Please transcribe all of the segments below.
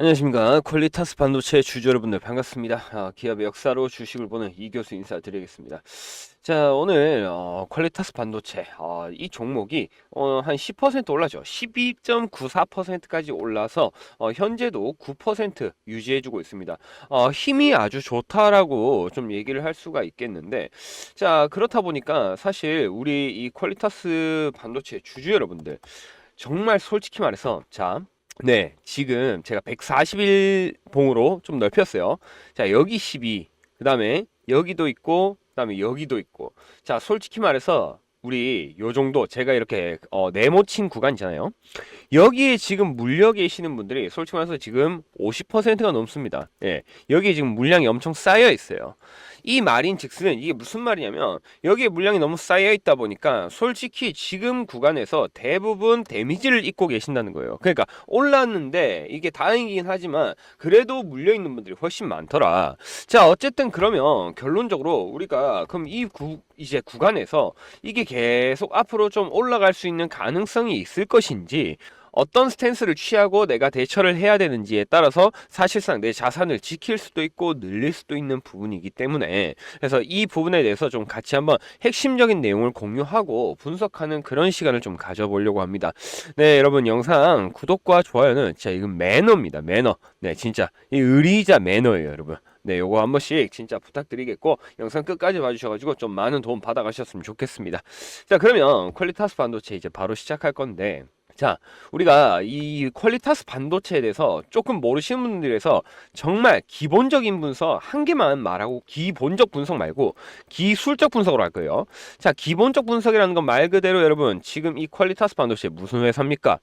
안녕하십니까. 퀄리타스 반도체 주주 여러분들 반갑습니다. 아, 기업의 역사로 주식을 보는 이 교수 인사드리겠습니다. 자 오늘 어, 퀄리타스 반도체 어, 이 종목이 어, 한 10% 올라죠. 12.94%까지 올라서 어, 현재도 9% 유지해주고 있습니다. 어, 힘이 아주 좋다라고 좀 얘기를 할 수가 있겠는데 자 그렇다 보니까 사실 우리 이 퀄리타스 반도체 주주 여러분들 정말 솔직히 말해서 자 네, 지금 제가 140일 봉으로 좀 넓혔어요. 자, 여기 12, 그 다음에 여기도 있고, 그 다음에 여기도 있고. 자, 솔직히 말해서 우리 요 정도 제가 이렇게 어, 네모친 구간이잖아요. 여기에 지금 물려 계시는 분들이 솔직히 말해서 지금 50%가 넘습니다. 예, 여기에 지금 물량이 엄청 쌓여 있어요. 이 말인 즉슨 이게 무슨 말이냐면 여기에 물량이 너무 쌓여 있다 보니까 솔직히 지금 구간에서 대부분 데미지를 입고 계신다는 거예요. 그러니까 올랐는데 이게 다행이긴 하지만 그래도 물려 있는 분들이 훨씬 많더라. 자, 어쨌든 그러면 결론적으로 우리가 그럼 이 구, 이제 구간에서 이게 계속 앞으로 좀 올라갈 수 있는 가능성이 있을 것인지 어떤 스탠스를 취하고 내가 대처를 해야 되는지에 따라서 사실상 내 자산을 지킬 수도 있고 늘릴 수도 있는 부분이기 때문에 그래서 이 부분에 대해서 좀 같이 한번 핵심적인 내용을 공유하고 분석하는 그런 시간을 좀 가져보려고 합니다. 네, 여러분 영상 구독과 좋아요는 진짜 이건 매너입니다. 매너. 네, 진짜 이 의리자 매너예요, 여러분. 네, 요거 한 번씩 진짜 부탁드리겠고 영상 끝까지 봐주셔가지고 좀 많은 도움 받아가셨으면 좋겠습니다. 자, 그러면 퀄리타스 반도체 이제 바로 시작할 건데 자, 우리가 이 퀄리타스 반도체에 대해서 조금 모르시는 분들에서 정말 기본적인 분석 한 개만 말하고 기본적 분석 말고 기술적 분석으로 할 거예요. 자, 기본적 분석이라는 건 말 그대로 여러분 지금 이 퀄리타스 반도체 무슨 회사입니까?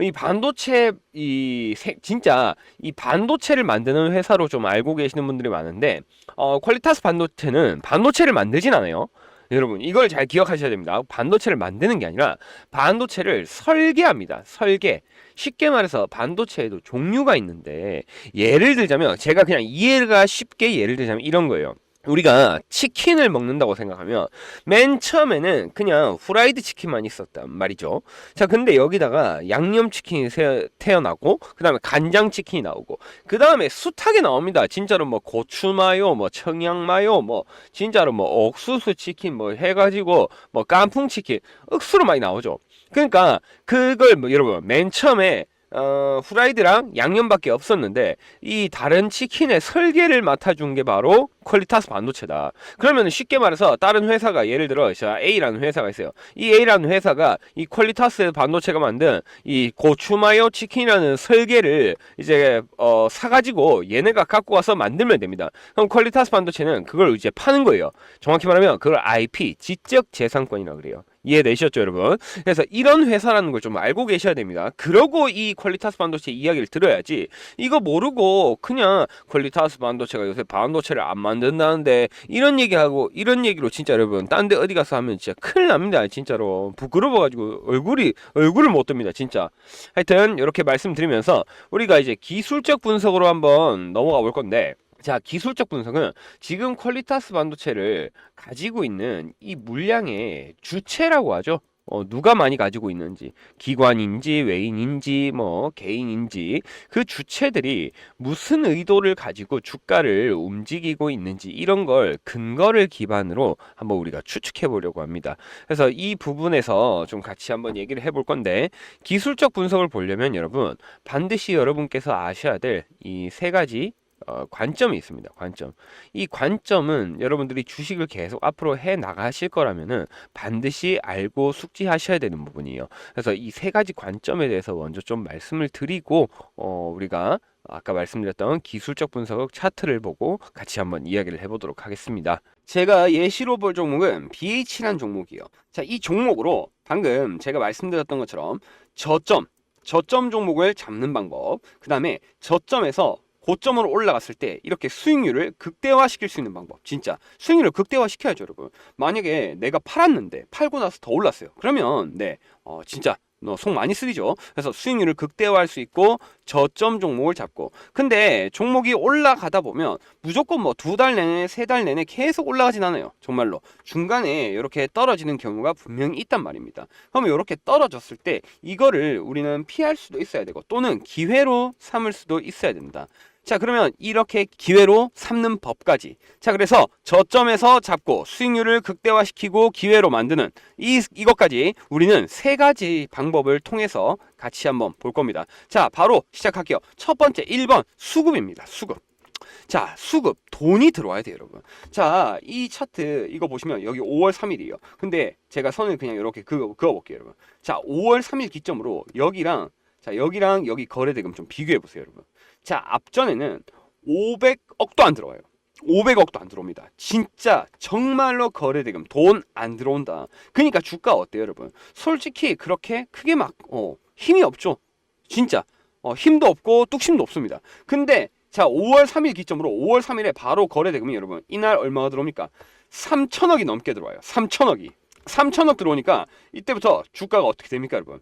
이 반도체 이 세, 진짜 이 반도체를 만드는 회사로 좀 알고 계시는 분들이 많은데 어, 퀄리타스 반도체는 반도체를 만들진 않아요. 여러분 이걸 잘 기억하셔야 됩니다. 반도체를 만드는 게 아니라 반도체를 설계합니다. 설계. 쉽게 말해서 반도체에도 종류가 있는데 예를 들자면 제가 그냥 이해가 쉽게 예를 들자면 이런 거예요. 우리가 치킨을 먹는다고 생각하면 맨 처음에는 그냥 후라이드 치킨만 있었단 말이죠. 자, 근데 여기다가 양념 치킨이 세- 태어나고 그 다음에 간장 치킨이 나오고 그 다음에 숱하게 나옵니다. 진짜로 뭐 고추 마요, 뭐 청양 마요, 뭐 진짜로 뭐 옥수수 치킨 뭐 해가지고 뭐 깐풍 치킨 억수로 많이 나오죠. 그러니까 그걸 뭐 여러분 맨 처음에 어, 후라이드랑 양념밖에 없었는데 이 다른 치킨의 설계를 맡아준 게 바로 퀄리타스 반도체다. 그러면 쉽게 말해서 다른 회사가 예를 들어 자 A라는 회사가 있어요. 이 A라는 회사가 이 퀄리타스 반도체가 만든 이 고추마요 치킨이라는 설계를 이제 어, 사가지고 얘네가 갖고 와서 만들면 됩니다. 그럼 퀄리타스 반도체는 그걸 이제 파는 거예요. 정확히 말하면 그걸 IP 지적 재산권이라고 그래요. 이해되셨죠, 여러분? 그래서 이런 회사라는 걸 좀 알고 계셔야 됩니다. 그러고 이 퀄리타스 반도체 이야기를 들어야지. 이거 모르고 그냥 퀄리타스 반도체가 요새 반도체를 안 만든다는데 이런 얘기하고 이런 얘기로 진짜 여러분 딴 데 어디 가서 하면 진짜 큰일 납니다. 진짜로 부끄러워 가지고 얼굴이 얼굴을 못 듭니다. 진짜. 하여튼 이렇게 말씀드리면서 우리가 이제 기술적 분석으로 한번 넘어가 볼 건데. 자, 기술적 분석은 지금 퀄리타스 반도체를 가지고 있는 이 물량의 주체라고 하죠. 어, 누가 많이 가지고 있는지, 기관인지, 외인인지, 뭐, 개인인지, 그 주체들이 무슨 의도를 가지고 주가를 움직이고 있는지, 이런 걸 근거를 기반으로 한번 우리가 추측해 보려고 합니다. 그래서 이 부분에서 좀 같이 한번 얘기를 해볼 건데, 기술적 분석을 보려면 여러분, 반드시 여러분께서 아셔야 될 이 세 가지 어, 관점이 있습니다. 관점. 이 관점은 여러분들이 주식을 계속 앞으로 해 나가실 거라면은 반드시 알고 숙지하셔야 되는 부분이에요. 그래서 이 세 가지 관점에 대해서 먼저 좀 말씀을 드리고 어, 우리가 아까 말씀드렸던 기술적 분석 차트를 보고 같이 한번 이야기를 해보도록 하겠습니다. 제가 예시로 볼 종목은 BH라는 종목이에요. 자, 이 종목으로 방금 제가 말씀드렸던 것처럼 저점, 저점 종목을 잡는 방법, 그 다음에 저점에서 고점으로 올라갔을 때 이렇게 수익률을 극대화시킬 수 있는 방법 진짜 수익률을 극대화시켜야죠 여러분 만약에 내가 팔았는데 팔고 나서 더 올랐어요 그러면 네 어, 진짜 어, 속 많이 쓰리죠. 그래서 수익률을 극대화할 수 있고 저점 종목을 잡고. 근데 종목이 올라가다 보면 무조건 뭐 두 달 내내, 세 달 내내 계속 올라가진 않아요. 정말로. 중간에 이렇게 떨어지는 경우가 분명히 있단 말입니다. 그러면 이렇게 떨어졌을 때 이거를 우리는 피할 수도 있어야 되고 또는 기회로 삼을 수도 있어야 된다. 자, 그러면 이렇게 기회로 삼는 법까지. 자, 그래서 저점에서 잡고 수익률을 극대화시키고 기회로 만드는 이, 이것까지 우리는 세 가지 방법을 통해서 같이 한번 볼 겁니다. 자, 바로 시작할게요. 첫 번째, 1번 수급입니다. 수급. 자, 수급. 돈이 들어와야 돼요, 여러분. 자, 이 차트, 이거 보시면 여기 5월 3일이에요. 근데 제가 선을 그냥 이렇게 그어, 그어볼게요, 여러분. 자, 5월 3일 기점으로 여기랑, 자, 여기랑 여기 거래대금 좀 비교해보세요, 여러분. 자, 앞전에는 500억도 안 들어와요. 500억도 안 들어옵니다. 진짜 정말로 거래대금 돈 안 들어온다. 그러니까 주가 어때요, 여러분? 솔직히 그렇게 크게 막 어, 힘이 없죠. 진짜 어, 힘도 없고 뚝심도 없습니다. 근데 자, 5월 3일 기점으로 5월 3일에 바로 거래대금이 여러분 이날 얼마가 들어옵니까? 3천억이 넘게 들어와요. 3천억이. 3천억 들어오니까 이때부터 주가가 어떻게 됩니까, 여러분?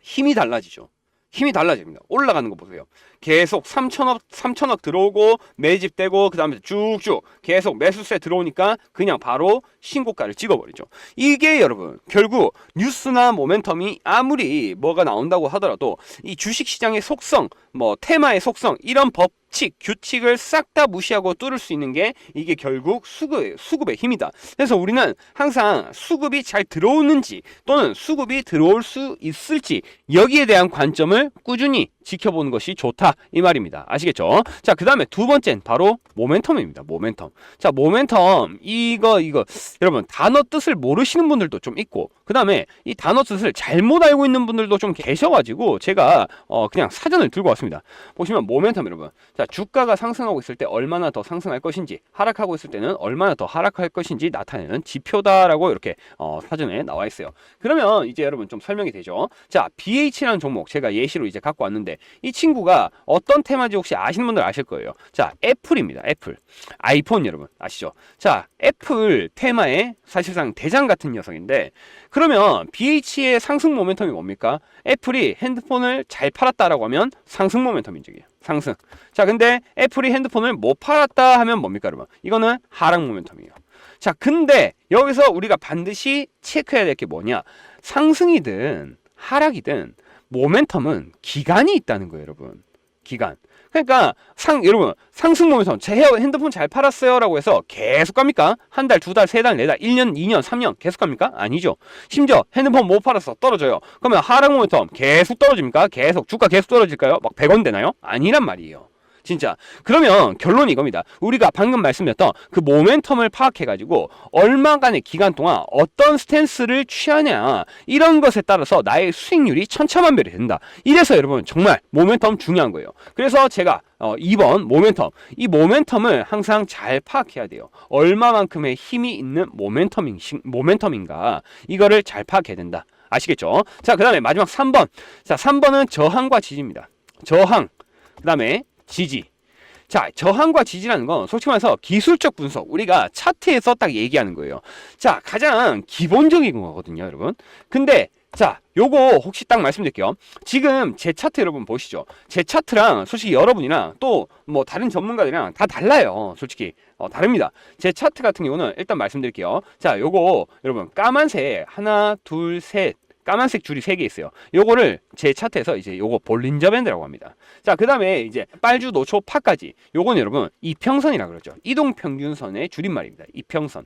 힘이 달라지죠. 힘이 달라집니다. 올라가는 거 보세요. 계속 3천억 3천억 들어오고 매집되고 그다음에 쭉쭉 계속 매수세 들어오니까 그냥 바로 신고가를 찍어버리죠. 이게 여러분 결국 뉴스나 모멘텀이 아무리 뭐가 나온다고 하더라도 이 주식 시장의 속성, 뭐 테마의 속성 이런 법칙 규칙을 싹 다 무시하고 뚫을 수 있는 게 이게 결국 수급 수급의 힘이다. 그래서 우리는 항상 수급이 잘 들어오는지 또는 수급이 들어올 수 있을지 여기에 대한 관점을 꾸준히 지켜보는 것이 좋다 이 말입니다. 아시겠죠? 자, 그 다음에 두 번째는 바로 모멘텀입니다. 모멘텀. 자, 모멘텀 이거 이거 여러분 단어 뜻을 모르시는 분들도 좀 있고 그 다음에 이 단어 뜻을 잘못 알고 있는 분들도 좀 계셔가지고 제가 어 그냥 사전을 들고 왔습니다. 보시면 모멘텀 여러분. 자, 주가가 상승하고 있을 때 얼마나 더 상승할 것인지 하락하고 있을 때는 얼마나 더 하락할 것인지 나타내는 지표다라고 이렇게 어, 사전에 나와 있어요. 그러면 이제 여러분 좀 설명이 되죠. 자, BH라는 종목 제가 예시로 이제 갖고 왔는데 이 친구가 어떤 테마인지 혹시 아시는 분들 아실 거예요. 자, 애플입니다. 애플. 아이폰 여러분 아시죠? 자, 애플 테마의 사실상 대장 같은 녀석인데 그러면 BH의 상승 모멘텀이 뭡니까? 애플이 핸드폰을 잘 팔았다라고 하면 상승 모멘텀 인 적이에요. 상승. 자, 근데 애플이 핸드폰을 못 팔았다 하면 뭡니까, 여러분? 이거는 하락 모멘텀이에요. 자, 근데 여기서 우리가 반드시 체크해야 될 게 뭐냐? 상승이든 하락이든 모멘텀은 기간이 있다는 거예요, 여러분. 기간. 그러니까 상 여러분 상승 모멘텀 제 핸드폰 잘 팔았어요라고 해서 계속 갑니까? 한 달, 두 달, 세 달, 네 달, 1년, 2년, 3년 계속 갑니까? 아니죠. 심지어 핸드폰 못 팔았어. 떨어져요. 그러면 하락 모멘텀 계속 떨어집니까? 계속 주가 계속 떨어질까요? 막 100원 되나요? 아니란 말이에요. 진짜. 그러면 결론이 이겁니다. 우리가 방금 말씀드렸던 그 모멘텀을 파악해가지고 얼마간의 기간 동안 어떤 스탠스를 취하냐 이런 것에 따라서 나의 수익률이 천차만별이 된다. 이래서 여러분 정말 모멘텀 중요한 거예요. 그래서 제가 어, 2번 모멘텀 이 모멘텀을 항상 잘 파악해야 돼요. 얼마만큼의 힘이 있는 모멘텀인 모멘텀인가 이거를 잘 파악해야 된다. 아시겠죠? 자, 그 다음에 마지막 3번. 자, 3번은 저항과 지지입니다. 저항. 그 다음에 지지. 자, 저항과 지지라는 건 솔직히 말해서 기술적 분석, 우리가 차트에서 딱 얘기하는 거예요. 자, 가장 기본적인 거거든요, 여러분. 근데 자, 요거 혹시 딱 말씀드릴게요. 지금 제 차트 여러분 보시죠. 제 차트랑 솔직히 여러분이랑 또 뭐 다른 전문가들이랑 다 달라요. 솔직히 어, 다릅니다. 제 차트 같은 경우는 일단 말씀드릴게요. 자, 요거 여러분 까만색 하나, 둘, 셋. 까만색 줄이 세개 있어요. 요거를 제 차트에서 이제 요거 볼린저 밴드라고 합니다. 자, 그 다음에 이제 빨주, 노초, 파까지. 요거는 여러분 이평선이라 그러죠. 이동 평균선의 줄임말입니다. 이평선.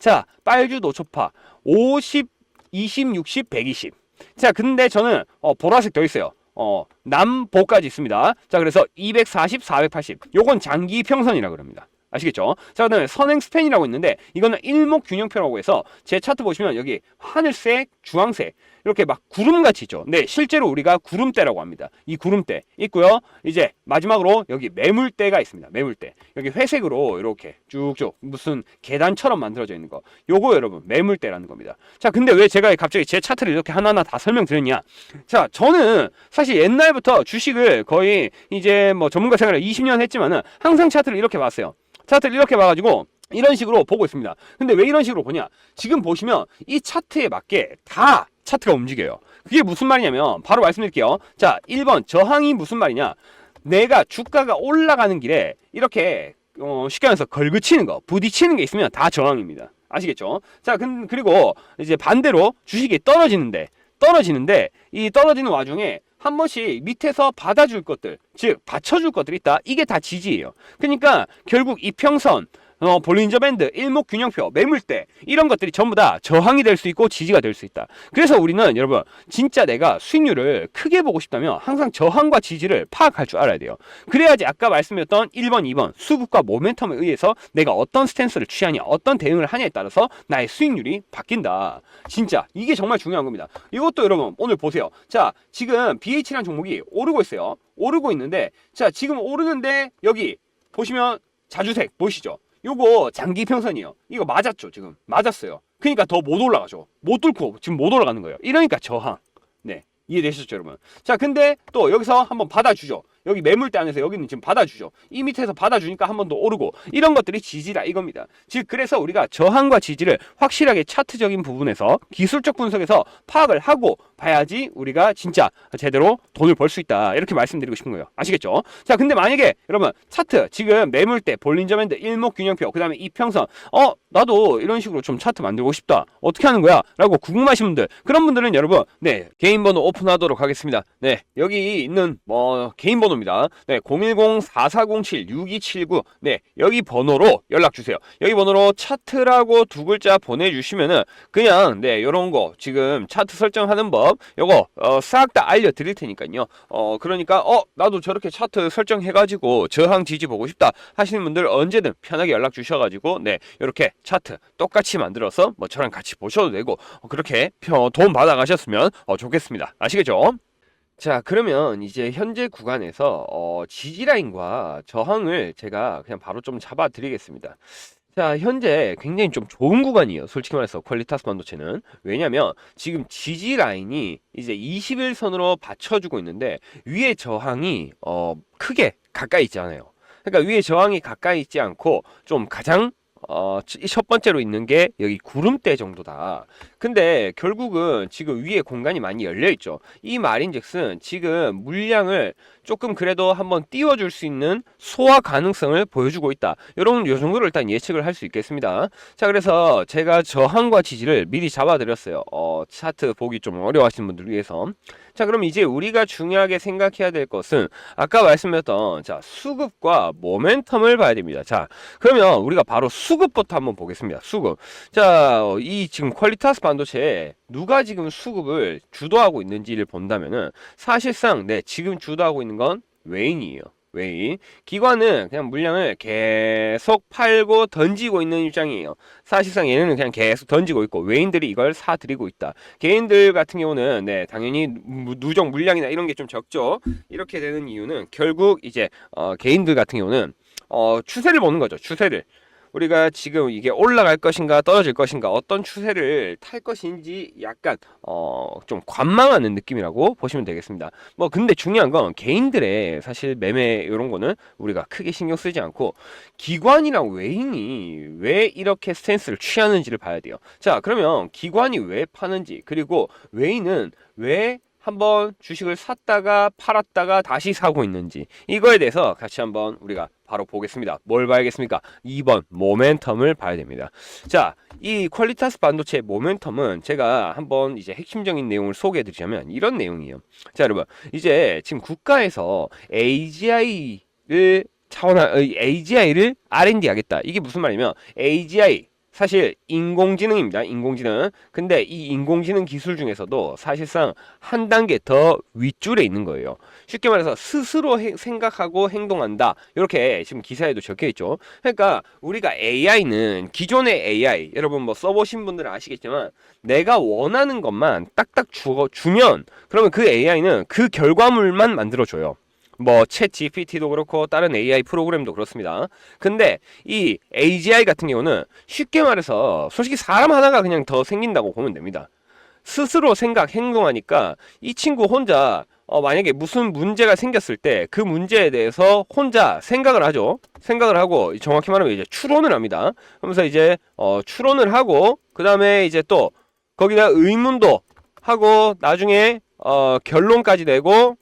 자, 빨주, 노초, 파 50, 20, 60, 120. 자, 근데 저는 어, 보라색 더 있어요. 어, 남보까지 있습니다. 자, 그래서 240, 480. 요건 장기 평선이라 그럽니다. 아시겠죠? 자, 그다음에 선행 스팬이라고 있는데 이거는 일목 균형표라고 해서 제 차트 보시면 여기 하늘색, 주황색 이렇게 막 구름같이 있죠. 네, 실제로 우리가 구름대라고 합니다. 이 구름대 있고요. 이제 마지막으로 여기 매물대가 있습니다. 매물대. 여기 회색으로 이렇게 쭉쭉 무슨 계단처럼 만들어져 있는 거. 요거 여러분 매물대라는 겁니다. 자, 근데 왜 제가 갑자기 제 차트를 이렇게 하나하나 다 설명드렸냐? 자, 저는 사실 옛날부터 주식을 거의 이제 뭐 전문가 생활을 20년 했지만은 항상 차트를 이렇게 봤어요. 차트를 이렇게 봐가지고 이런 식으로 보고 있습니다. 근데 왜 이런 식으로 보냐? 지금 보시면 이 차트에 맞게 다 차트가 움직여요. 그게 무슨 말이냐면 바로 말씀드릴게요. 자, 1번 저항이 무슨 말이냐? 내가 주가가 올라가는 길에 이렇게 어, 쉽게 말해서 걸그치는 거, 부딪히는 게 있으면 다 저항입니다. 아시겠죠? 자, 근- 그리고 이제 반대로 주식이 떨어지는데 떨어지는데 이 떨어지는 와중에 한 번씩 밑에서 받아줄 것들, 즉 받쳐줄 것들이 있다. 이게 다 지지예요. 그러니까 결국 이평선, 어, 볼린저 밴드, 일목균형표, 매물대 이런 것들이 전부 다 저항이 될 수 있고 지지가 될 수 있다. 그래서 우리는 여러분 진짜 내가 수익률을 크게 보고 싶다면 항상 저항과 지지를 파악할 줄 알아야 돼요. 그래야지 아까 말씀드렸던 1번, 2번 수급과 모멘텀에 의해서 내가 어떤 스탠스를 취하냐, 어떤 대응을 하냐에 따라서 나의 수익률이 바뀐다. 진짜 이게 정말 중요한 겁니다. 이것도 여러분 오늘 보세요. 자, 지금 BH라는 종목이 오르고 있어요. 오르고 있는데 자, 지금 오르는데 여기 보시면 자주색 보이시죠? 요거 장기 평선이에요. 이거 맞았죠, 지금. 맞았어요. 그러니까 더 못 올라가죠. 못 뚫고 지금 못 올라가는 거예요. 이러니까 저항. 네. 이해되셨죠, 여러분? 자, 근데 또 여기서 한번 받아주죠. 여기 매물대 안에서 여기는 지금 받아주죠. 이 밑에서 받아주니까 한 번 더 오르고 이런 것들이 지지다 이겁니다. 즉 그래서 우리가 저항과 지지를 확실하게 차트적인 부분에서 기술적 분석에서 파악을 하고 봐야지 우리가 진짜 제대로 돈을 벌 수 있다 이렇게 말씀드리고 싶은 거예요. 아시겠죠? 자, 근데 만약에 여러분 차트 지금 매물대, 볼린저 밴드, 일목균형표, 그 다음에 이평선, 어 나도 이런 식으로 좀 차트 만들고 싶다. 어떻게 하는 거야?라고 궁금하신 분들 그런 분들은 여러분 네 개인 번호 오픈하도록 하겠습니다. 네 여기 있는 뭐 개인 번호 입니다. 네 010-4407-6279 네 여기 번호로 연락 주세요. 여기 번호로 차트라고 두 글자 보내주시면은 그냥 네 요런 거 지금 차트 설정하는 법 요거 어, 싹 다 알려드릴 테니까요. 어 그러니까 어 나도 저렇게 차트 설정해가지고 저항 지지 보고 싶다 하시는 분들 언제든 편하게 연락 주셔가지고 네 이렇게 차트 똑같이 만들어서 뭐 저랑 같이 보셔도 되고 어, 그렇게 펴- 도움 받아 가셨으면 어, 좋겠습니다. 아시겠죠? 자, 그러면 이제 현재 구간에서 어, 지지 라인과 저항을 제가 그냥 바로 좀 잡아 드리겠습니다. 자, 현재 굉장히 좀 좋은 구간이에요. 솔직히 말해서 퀄리타스 반도체는. 왜냐면 지금 지지 라인이 이제 21선으로 받쳐주고 있는데 위에 저항이 어, 크게 가까이 있지 않아요. 그러니까 위에 저항이 가까이 있지 않고 좀 가장 어, 치- 첫 번째로 있는 게 여기 구름대 정도다. 근데 결국은 지금 위에 공간이 많이 열려 있죠. 이 말인즉슨 지금 물량을 조금 그래도 한번 띄워줄 수 있는 소화 가능성을 보여주고 있다. 이런 요 정도로 일단 예측을 할 수 있겠습니다. 자, 그래서 제가 저항과 지지를 미리 잡아드렸어요. 어, 차트 보기 좀 어려워하시는 분들 위해서. 자, 그럼 이제 우리가 중요하게 생각해야 될 것은 아까 말씀드렸던 자 수급과 모멘텀을 봐야 됩니다. 자, 그러면 우리가 바로 수급부터 한번 보겠습니다. 수급. 자, 어, 이 지금 퀄리타스 반 도체에 누가 지금 수급을 주도하고 있는지를 본다면은 사실상 네, 지금 주도하고 있는 건 웨인이에요. 웨인. 기관은 그냥 물량을 계속 팔고 던지고 있는 입장이에요. 사실상 얘네는 그냥 계속 던지고 있고 웨인들이 이걸 사들이고 있다. 개인들 같은 경우는 네, 당연히 무- 누적 물량이나 이런 게 좀 적죠. 이렇게 되는 이유는 결국 이제 어, 개인들 같은 경우는 어, 추세를 보는 거죠. 추세를. 우리가 지금 이게 올라갈 것인가 떨어질 것인가 어떤 추세를 탈 것인지 약간 어 좀 관망하는 느낌이라고 보시면 되겠습니다. 뭐 근데 중요한 건 개인들의 사실 매매 이런 거는 우리가 크게 신경 쓰지 않고 기관이랑 외인이 왜 이렇게 스탠스를 취하는지를 봐야 돼요. 자, 그러면 기관이 왜 파는지 그리고 외인은 왜 한번 주식을 샀다가 팔았다가 다시 사고 있는지 이거에 대해서 같이 한번 우리가 바로 보겠습니다. 뭘 봐야겠습니까? 2번 모멘텀을 봐야 됩니다. 자, 이 퀄리타스 반도체의 모멘텀은 제가 한번 이제 핵심적인 내용을 소개해 드리자면 이런 내용이에요. 자, 여러분. 이제 지금 국가에서 AGI를 차원화 AGI를 R&D 하겠다. 이게 무슨 말이냐면 AGI 사실 인공지능입니다. 인공지능. 근데 이 인공지능 기술 중에서도 사실상 한 단계 더 윗줄에 있는 거예요. 쉽게 말해서 스스로 해- 생각하고 행동한다. 이렇게 지금 기사에도 적혀 있죠. 그러니까 우리가 AI는 기존의 AI 여러분 뭐 써보신 분들은 아시겠지만 내가 원하는 것만 딱딱 주, 주면 그러면 그 AI는 그 결과물만 만들어줘요. 뭐챗 GPT도 그렇고 다른 AI 프로그램도 그렇습니다. 근데 이 AGI 같은 경우는 쉽게 말해서 솔직히 사람 하나가 그냥 더 생긴다고 보면 됩니다. 스스로 생각, 행동하니까 이 친구 혼자 어, 만약에 무슨 문제가 생겼을 때 그 문제에 대해서 혼자 생각을 하죠. 생각을 하고 정확히 말하면 이제 추론을 합니다. 그러면서 이제 어, 추론을 하고 그 다음에 이제 또 거기다 의문도 하고 나중에 어, 결론까지 내고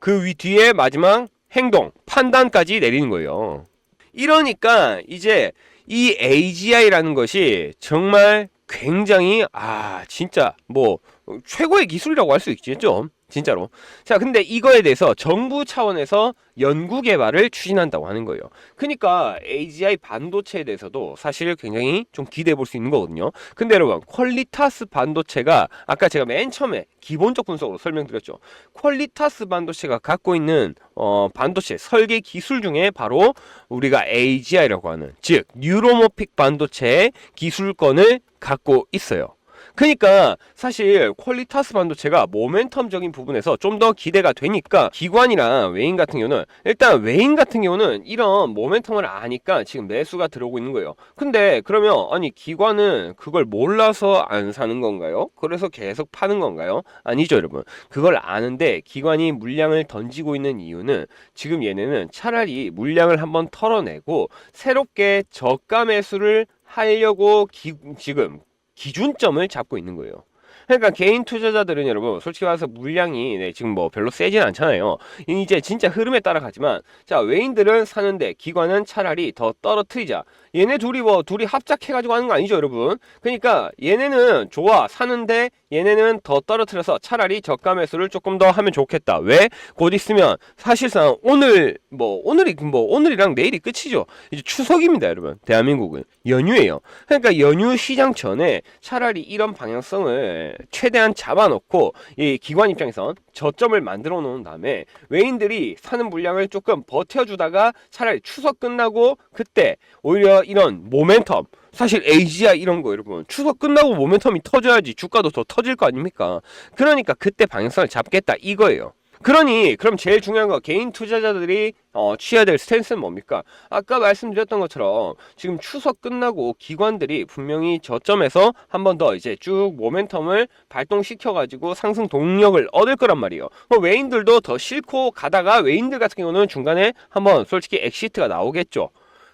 그 위 뒤에 마지막 행동, 판단까지 내리는 거예요. 이러니까 이제 이 AGI라는 것이 정말 굉장히 아 진짜 뭐 최고의 기술이라고 할 수 있겠죠. 진짜로. 자, 근데 이거에 대해서 정부 차원에서 연구 개발을 추진한다고 하는 거예요. 그러니까 AGI 반도체에 대해서도 사실 굉장히 좀 기대해 볼 수 있는 거거든요. 근데 여러분, 퀄리타스 반도체가 아까 제가 맨 처음에 기본적 분석으로 설명드렸죠. 퀄리타스 반도체가 갖고 있는 어, 반도체 설계 기술 중에 바로 우리가 AGI라고 하는 즉 뉴로모픽 반도체의 기술권을 갖고 있어요. 그러니까 사실 퀄리타스 반도체가 모멘텀적인 부분에서 좀 더 기대가 되니까 기관이랑 외인 같은 경우는 일단 외인 같은 경우는 이런 모멘텀을 아니까 지금 매수가 들어오고 있는 거예요. 근데 그러면 아니 기관은 그걸 몰라서 안 사는 건가요? 그래서 계속 파는 건가요? 아니죠, 여러분. 그걸 아는데 기관이 물량을 던지고 있는 이유는 지금 얘네는 차라리 물량을 한번 털어내고 새롭게 저가 매수를 하려고 기, 지금 기준점을 잡고 있는 거예요. 그러니까 개인 투자자들은 여러분 솔직히 말해서 물량이 네, 지금 뭐 별로 세진 않잖아요. 이제 진짜 흐름에 따라 가지만 자 외인들은 사는데 기관은 차라리 더 떨어뜨리자. 얘네 둘이 뭐 둘이 합작해가지고 하는 거 아니죠 여러분. 그러니까 얘네는 좋아 사는데 얘네는 더 떨어뜨려서 차라리 저가 매수를 조금 더 하면 좋겠다. 왜? 곧 있으면 사실상 오늘 뭐 오늘이 뭐 오늘이랑 내일이 끝이죠. 이제 추석입니다 여러분. 대한민국은 연휴예요. 그러니까 연휴 시장 전에 차라리 이런 방향성을 최대한 잡아놓고 이 기관 입장에선 저점을 만들어 놓은 다음에 외인들이 사는 물량을 조금 버텨주다가 차라리 추석 끝나고 그때 오히려 이런 모멘텀 사실 AGI 이런 거 여러분 추석 끝나고 모멘텀이 터져야지 주가도 더 터질 거 아닙니까? 그러니까 그때 방향성을 잡겠다 이거예요. 그러니 그럼 제일 중요한 거 개인 투자자들이 어, 취해야 될 스탠스는 뭡니까? 아까 말씀드렸던 것처럼 지금 추석 끝나고 기관들이 분명히 저점에서 한 번 더 이제 쭉 모멘텀을 발동시켜 가지고 상승 동력을 얻을 거란 말이에요. 뭐 외인들도 더 싫고 가다가 외인들 같은 경우는 중간에 한번 솔직히 엑시트가 나오겠죠.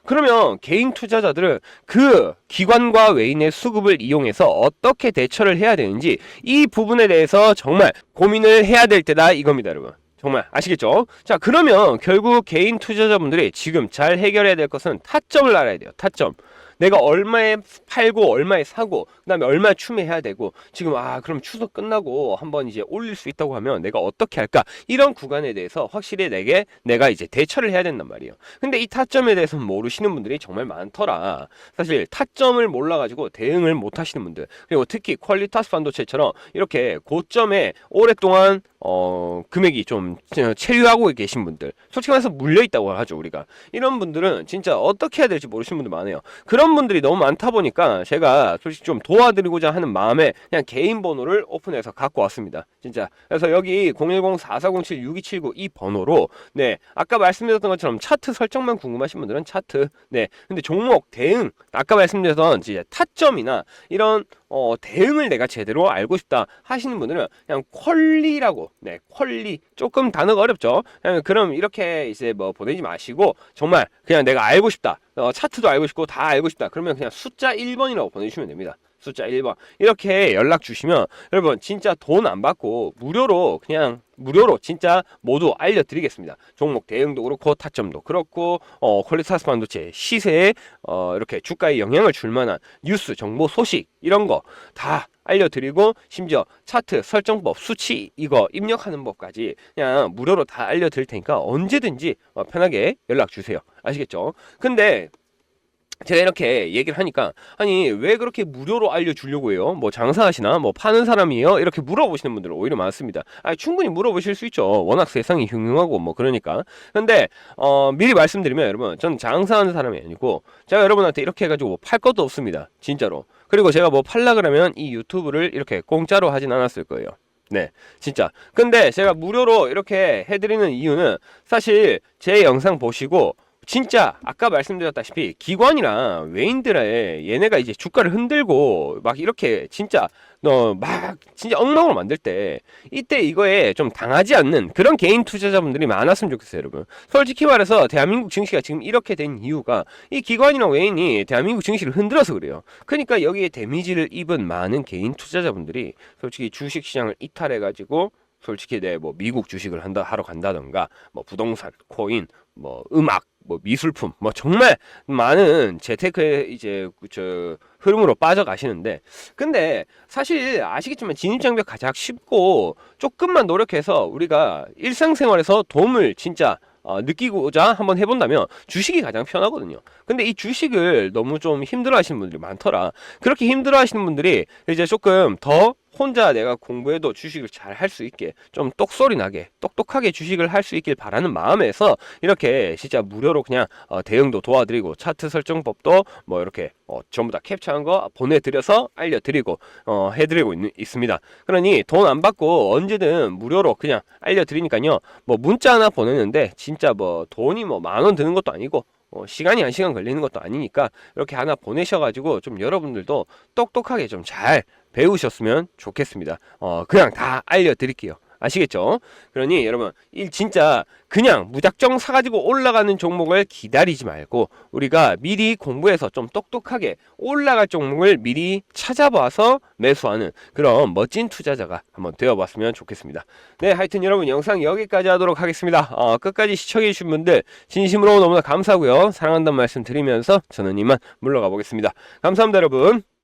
그러면 개인 투자자들은 그 기관과 외인의 수급을 이용해서 어떻게 대처를 해야 되는지 이 부분에 대해서 정말 고민을 해야 될 때다 이겁니다, 여러분. 정말 아시겠죠? 자, 그러면 결국 개인 투자자분들이 지금 잘 해결해야 될 것은 타점을 알아야 돼요. 타점. 내가 얼마에 팔고 얼마에 사고 그다음에 얼마에 추매해야 되고 지금 아 그럼 추석 끝나고 한번 이제 올릴 수 있다고 하면 내가 어떻게 할까? 이런 구간에 대해서 확실히 내게 내가 이제 대처를 해야 된단 말이에요. 근데 이 타점에 대해서 모르시는 분들이 정말 많더라. 사실 타점을 몰라가지고 대응을 못 하시는 분들 그리고 특히 퀄리타스 반도체처럼 이렇게 고점에 오랫동안 어, 금액이 좀 체류하고 계신 분들, 솔직히 말해서 물려 있다고 하죠, 우리가. 이런 분들은 진짜 어떻게 해야 될지 모르시는 분들 많아요. 그런 분들이 너무 많다 보니까 제가 솔직히 좀 도와드리고자 하는 마음에 그냥 개인 번호를 오픈해서 갖고 왔습니다. 진짜. 그래서 여기 010-4407-6279 이 번호로, 네, 아까 말씀드렸던 것처럼 차트 설정만 궁금하신 분들은 차트, 네, 근데 종목, 대응, 아까 말씀드렸던 이제 타점이나 이런 어, 대응을 내가 제대로 알고 싶다 하시는 분들은 그냥 퀄리라고 네 퀄리. 조금 단어가 어렵죠? 그럼 이렇게 이제 뭐 보내지 마시고 정말 그냥 내가 알고 싶다 어, 차트도 알고 싶고 다 알고 싶다 그러면 그냥 숫자 1번이라고 보내주시면 됩니다. 숫자 1번. 이렇게 연락 주시면 여러분 진짜 돈 안 받고 무료로 그냥 무료로 진짜 모두 알려드리겠습니다. 종목 대응도 그렇고 타점도 그렇고 어, 퀄리타스 반도체 시세에 어, 이렇게 주가에 영향을 줄 만한 뉴스 정보 소식 이런 거 다 알려드리고 심지어 차트 설정법 수치 이거 입력하는 법까지 그냥 무료로 다 알려드릴 테니까 언제든지 어, 편하게 연락 주세요. 아시겠죠? 근데 제가 이렇게 얘기를 하니까 아니 왜 그렇게 무료로 알려주려고 해요? 뭐 장사하시나 뭐 파는 사람이에요? 이렇게 물어보시는 분들은 오히려 많습니다. 아 충분히 물어보실 수 있죠. 워낙 세상이 흉흉하고 뭐 그러니까. 근데 어 미리 말씀드리면 여러분 저는 장사하는 사람이 아니고 제가 여러분한테 이렇게 해가지고 뭐 팔 것도 없습니다. 진짜로. 그리고 제가 뭐 팔라 그러면 이 유튜브를 이렇게 공짜로 하진 않았을 거예요. 네, 진짜. 근데 제가 무료로 이렇게 해드리는 이유는 사실 제 영상 보시고 진짜 아까 말씀드렸다시피 기관이랑 외인들의 얘네가 이제 주가를 흔들고 막 이렇게 진짜 너 막 진짜 엉망으로 만들 때 이때 이거에 좀 당하지 않는 그런 개인 투자자분들이 많았으면 좋겠어요, 여러분. 솔직히 말해서 대한민국 증시가 지금 이렇게 된 이유가 이 기관이랑 외인이 대한민국 증시를 흔들어서 그래요. 그러니까 여기에 데미지를 입은 많은 개인 투자자분들이 솔직히 주식 시장을 이탈해 가지고 솔직히 내 뭐 미국 주식을 한다 하러 간다던가 뭐 부동산, 코인, 뭐 음악, 뭐 미술품, 뭐 정말 많은 재테크의 이제 그저 흐름으로 빠져가시는데 근데 사실 아시겠지만 진입장벽 가장 쉽고 조금만 노력해서 우리가 일상생활에서 도움을 진짜 어, 느끼고자 한번 해본다면 주식이 가장 편하거든요. 근데 이 주식을 너무 좀 힘들어 하시는 분들이 많더라. 그렇게 힘들어 하시는 분들이 이제 조금 더 혼자 내가 공부해도 주식을 잘 할 수 있게 좀 똑소리 나게 똑똑하게 주식을 할 수 있길 바라는 마음에서 이렇게 진짜 무료로 그냥 어, 대응도 도와드리고 차트 설정법도 뭐 이렇게 어, 전부 다 캡처한 거 보내드려서 알려드리고 어, 해드리고 있, 습니다 그러니 돈 안 받고 언제든 무료로 그냥 알려드리니까요. 뭐 문자 하나 보내는데 진짜 뭐 돈이 뭐 만 원 드는 것도 아니고 어, 시간이 한 시간 걸리는 것도 아니니까 이렇게 하나 보내셔가지고 좀 여러분들도 똑똑하게 좀잘 배우셨으면 좋겠습니다. 어, 그냥 다 알려드릴게요. 아시겠죠? 그러니 여러분, 이 진짜 그냥 무작정 사가지고 올라가는 종목을 기다리지 말고 우리가 미리 공부해서 좀 똑똑하게 올라갈 종목을 미리 찾아봐서 매수하는 그런 멋진 투자자가 한번 되어봤으면 좋겠습니다. 네, 하여튼 여러분 영상 여기까지 하도록 하겠습니다. 어, 끝까지 시청해주신 분들 진심으로 너무나 감사하고요. 사랑한다는 말씀 드리면서 저는 이만 물러가 보겠습니다. 감사합니다, 여러분.